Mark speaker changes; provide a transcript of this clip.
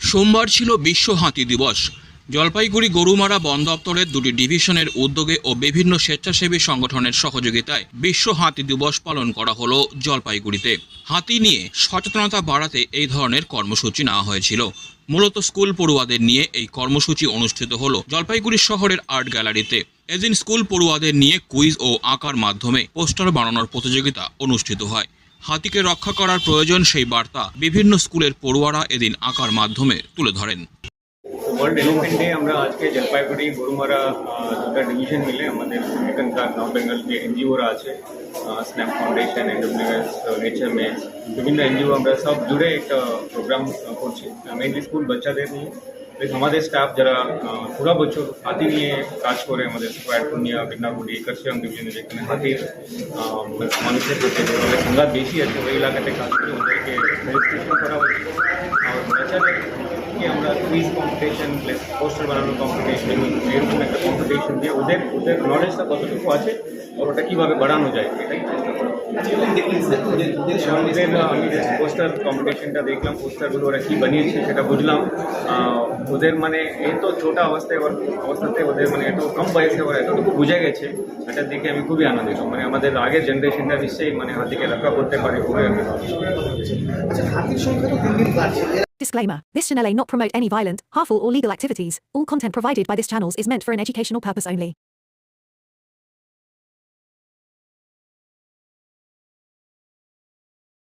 Speaker 1: সোমবার ছিল বিশ্ব হাতি দিবস। জলপাইগুড়ি গরুমারা বন দপ্তরের দুটি ডিভিশনের উদ্যোগে ও বিভিন্ন স্বেচ্ছাসেবী সংগঠনের সহযোগিতায় বিশ্ব হাতি দিবস পালন করা হলো জলপাইগুড়িতে। হাতি নিয়ে সচেতনতা বাড়াতে এই ধরনের কর্মসূচি নেওয়া হয়েছিল। মূলত স্কুল পড়ুয়াদের নিয়ে এই কর্মসূচি অনুষ্ঠিত হলো জলপাইগুড়ি শহরের আর্ট গ্যালারিতে। এদিন স্কুল পড়ুয়াদের নিয়ে কুইজ ও আঁকার মাধ্যমে পোস্টার বানানোর প্রতিযোগিতা অনুষ্ঠিত হয়। হাতিকে রক্ষা করার প্রয়োজন সেই বার্তা বিভিন্ন স্কুলের পড়ুয়ারা এদিন আঁকার মাধ্যমে তুলে ধরেন।
Speaker 2: ওয়ার্ল্ড এলিফেন্ট ডে আমরা আজকে জলপাইগুড়ি, গরুমারা দুটা ডিভিশন মিলে আমাদের এখানকার নর্থ বেঙ্গল যে এনজিওরা আছে স্ন্যাপ ফাউন্ডেশন এনডব্লিউএস এইচএমএ বিভিন্ন এনজিও আমরা সব জুড়ে একটা প্রোগ্রাম করছি। মেইনলি স্কুল বাচ্চাদের নিয়ে প্লাস আমাদের স্টাফ যারা আহ, পুরা বছর হাতি নিয়ে কাজ করে আমাদের স্কোয়ার পূর্ণিয়া বিঘ্নাগুড়ি কার্শিয়াং ডিভিশনে যেখানে হাতির আহ, মানুষের প্রতি যেভাবে সংঘাত বেশি আছে ওই এলাকাতে কাজ করে ওদেরকে রেজিস্ট্রেশন করা হচ্ছে আর বাচ্চাদের কি আমরা কুইজ কম্পিটিশন প্লাস পোস্টার বানানোর কম্পিটিশন এরকম একটা কম্পিটিশন দিয়ে ওদের ওদের নলেজটা কতটুকু আছে আর ওটা কীভাবে বাড়ানো যায় এটাই চেষ্টা করা আমি পোস্টার কম্পিটিশনটা দেখলাম পোস্টারগুলো ওরা কী বানিয়েছে সেটা বুঝলাম ওদের মানে এত ছোটা অবস্থায় ওর অবস্থাতে ওদের মানে এত কম বয়সে ওরা এতটুকু বুঝে গেছে এটা দেখে আমি খুবই আনন্দিত মানে আমাদের আগের জেনারেশনটা নিশ্চয়ই মানে হাতিকে রক্ষা করতে পারে খুবই আমি
Speaker 3: আচ্ছা হাতির সংখ্যা তো দিন দিন বাড়ছে এর
Speaker 4: Disclaimer This channel may not promote any violent, harmful, or legal activities. All content provided by this channel is meant for an educational purpose only.